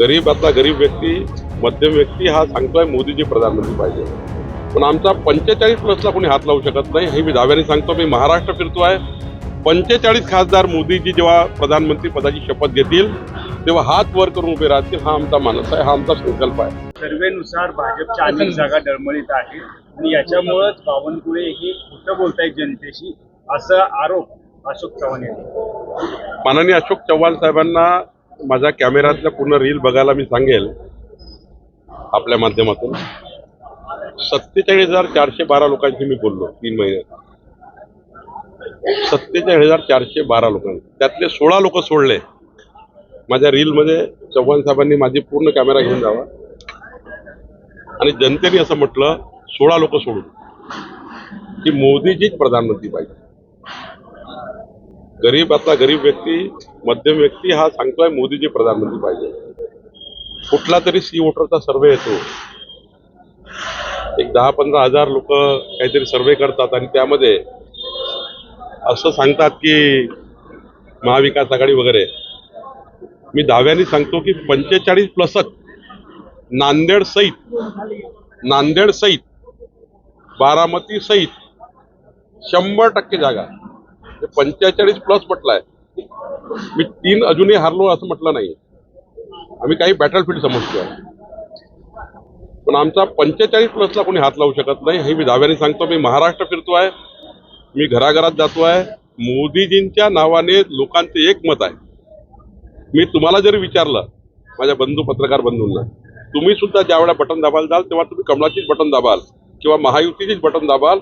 गरीबातला गरीब व्यक्ती मध्यम व्यक्ती हा सांगतोय मोदीजी प्रधानमंत्री पाहिजे. पण आमचा पंचेचाळीस प्लसला कोणी हात लावू शकत नाही हे मी दाव्याने सांगतो. मी महाराष्ट्र फिरतोय. पंचेचाळीस खासदार मोदीजी जेव्हा प्रधानमंत्री पदाची शपथ घेतील तेव्हा हात वर करून उभे राहतील हा आमचा मानस आहे हा आमचा संकल्प आहे. सर्वेनुसार भाजपच्या अनेक जागा डळमळीत आहेत. आणि याच्यामुळेच बावनकुळे हे खोटं बोलतायत जनतेशी असा आरोप अशोक चव्हाण यांनी माननीय अशोक चव्हाण साहेबांना माझ्या कॅमेऱ्यातल्या पूर्ण रील बघायला मी सांगेल आपल्या माध्यमातून. सत्तेचाळीस हजार चारशे बारा लोकांशी मी बोललो तीन महिन्यात सत्तेचाळीस हजार चारशे बारा लोकांनी त्यातले सोळा लोक सोडले. माझ्या रीलमध्ये चव्हाण साहेबांनी माझी पूर्ण कॅमेरा घेऊन जावा. आणि जनतेने असं म्हटलं सोळा लोक सोडून. की मोदीजीच प्रधानमंत्री पाहिजे. गरीबातला गरीब व्यक्ती मध्यम व्यक्ती हा सांगतोय मोदीजी प्रधानमंत्री पाहिजे. कुठला तरी सी वोटरचा सर्वे येतो. एक दहा पंधरा हजार लोक काहीतरी सर्वे करतात आणि त्यामध्ये असं सांगतात की महाविकास आघाडी वगैरे. मी दाव्याने सांगतो की पंचेचाळीस प्लसच नांदेड सहित नांदेड सहित बारामती सहित शंभर टक्के जागा. म्हणजे पंचेचाळीस प्लस म्हटलाय. मी तीन अजूनही हारलो असं म्हटलं नाही. आम्ही काही बॅटलफील्ड समजतोय. पण आमचा पंचेचाळीस प्लसला कोणी हात लावू शकत नाही हे मी दाव्याने सांगतो. मी महाराष्ट्र फिरतो आहे मी घराघरात जातो आहे मोदीजींच्या नावाने लोकांचे एक मत आहे. मी तुम्हाला जरी विचारलं माझ्या बंधू पत्रकार बंधूंना तुम्ही सुद्धा ज्यावेळेला बटन दाबाल जाल तेव्हा तुम्ही कमलाचीच बटन दाबाल किंवा महायुतीचीच बटन दाबाल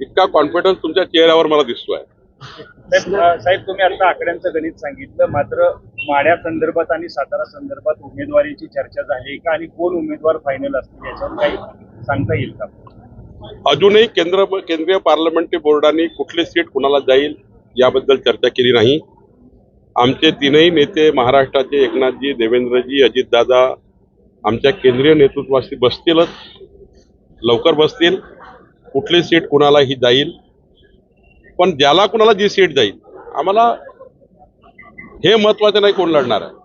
इतका कॉन्फिडन्स तुमच्या चेहऱ्यावर मला दिसतोय. आहे साहेब तुम्ही आता आकड्यांचं गणित सांगितलं मात्र माड्या संदर्भात आणि सातारा संदर्भात उमेदवारीची चर्चा झाली का आणि कोण उमेदवार फायनल असतील याच्यावर काही सांगता येईल का? अजूनही केंद्र केंद्रीय पार्लमेंटरी बोर्डाने कुठली सीट कुणाला जाईल याबद्दल चर्चा केली नाही. आमचे तीनही नेते महाराष्ट्राचे एकनाथजी देवेंद्रजी अजितदादा आमच्या केंद्रीय नेतृत्वाशी बसतीलच लवकर बसतील. कुठली सीट कुणाला ही जाईल पण ज्याला कुणाला जी सीट जाईल आम्हाला हे महत्वाचं नाही कोण लढणार आहे.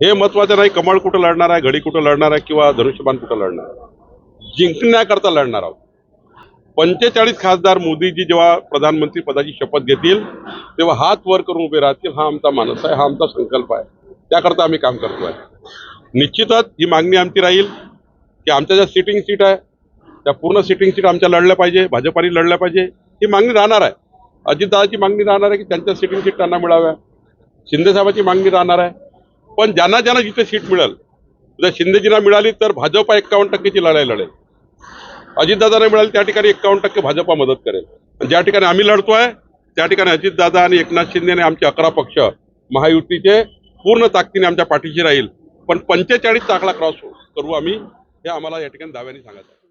हे महत्वाचं नाही कमळ कुठं लढणार आहे घडी कुठं लढणार आहे किंवा धनुष्यबाण कुठं लढणार आहे. जिंकण्याकरता लढणार आहोत. पंचेचाळीस खासदार मोदीजी जेव्हा प्रधानमंत्री पदाची शपथ घेतील तेव्हा हात वर करून उभे राहतील हा आमचा मानस आहे हा आमचा संकल्प आहे. त्याकरता आम्ही काम करतोय. निश्चितच ही मागणी आमची राहील की आमच्या ज्या सिटिंग सीट आहे त्या पूर्ण सिटिंग सीट आमच्या लढल्या पाहिजे भाजपाने लढल्या पाहिजे. ही मागणी राहणार आहे. अजितदादाची मागणी राहणार आहे की त्यांच्या सिटिंग सीट त्यांना मिळाव्या शिंदेसाहेबाची मागणी राहणार आहे. पण ज्यांना ज्यांना जिथे सीट मिळेल जर शिंदेजींना मिळाली तर भाजपा एक्कावन्न टक्केची लढाई लढेल. अजितदादांना मिळाली त्या ठिकाणी एक्कावन्न टक्के भाजपा मदत करेल. ज्या ठिकाणी आम्ही लढतोय त्या ठिकाणी अजितदादा आणि एकनाथ शिंदे आणि आमचे अकरा पक्ष महायुतीचे पूर्ण ताकदीने आमच्या पाठीशी राहील. पण पंचेचाळीस चाकला क्रॉस करू आम्ही हे आम्हाला या ठिकाणी दाव्याने सांगायचं आहे.